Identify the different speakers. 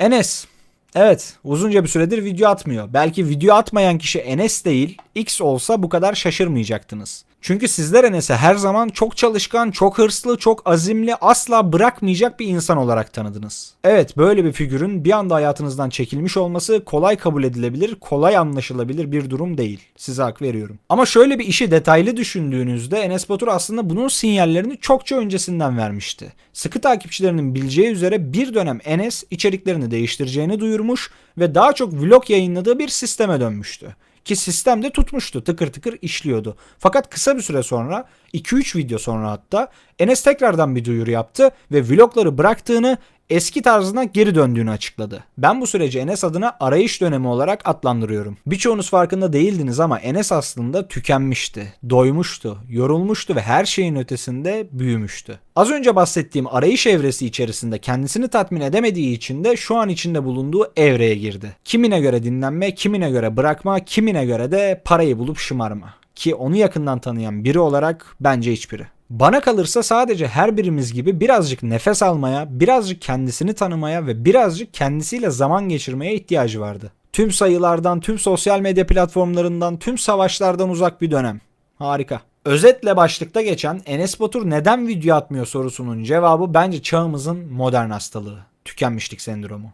Speaker 1: Enes. Evet uzunca bir süredir video atmıyor. Belki video atmayan kişi Enes değil X olsa bu kadar şaşırmayacaktınız. Çünkü sizler Enes'e her zaman çok çalışkan, çok hırslı, çok azimli, asla bırakmayacak bir insan olarak tanıdınız. Evet böyle bir figürün bir anda hayatınızdan çekilmiş olması kolay kabul edilebilir, kolay anlaşılabilir bir durum değil. Size hak veriyorum. Ama şöyle bir işi detaylı düşündüğünüzde Enes Batur aslında bunun sinyallerini çokça öncesinden vermişti. Sıkı takipçilerinin bileceği üzere bir dönem Enes içeriklerini değiştireceğini duyurmuş ve daha çok vlog yayınladığı bir sisteme dönmüştü. Ki sistem de tutmuştu. Tıkır tıkır işliyordu. Fakat kısa bir süre sonra 2-3 video sonra hatta Enes tekrardan bir duyuru yaptı ve vlogları bıraktığını eski tarzına geri döndüğünü açıkladı. Ben bu süreci Enes adına arayış dönemi olarak adlandırıyorum. Birçoğunuz farkında değildiniz ama Enes aslında tükenmişti, doymuştu, yorulmuştu ve her şeyin ötesinde büyümüştü. Az önce bahsettiğim arayış evresi içerisinde kendisini tatmin edemediği için de şu an içinde bulunduğu evreye girdi. Kimine göre dinlenme, kimine göre bırakma, kimine göre de parayı bulup şımarma. Ki onu yakından tanıyan biri olarak bence hiçbiri. Bana kalırsa sadece her birimiz gibi birazcık nefes almaya, birazcık kendisini tanımaya ve birazcık kendisiyle zaman geçirmeye ihtiyacı vardı. Tüm sayılardan, tüm sosyal medya platformlarından, tüm savaşlardan uzak bir dönem. Harika. Özetle başlıkta geçen Enes Batur neden video atmıyor sorusunun cevabı bence çağımızın modern hastalığı. Tükenmişlik sendromu.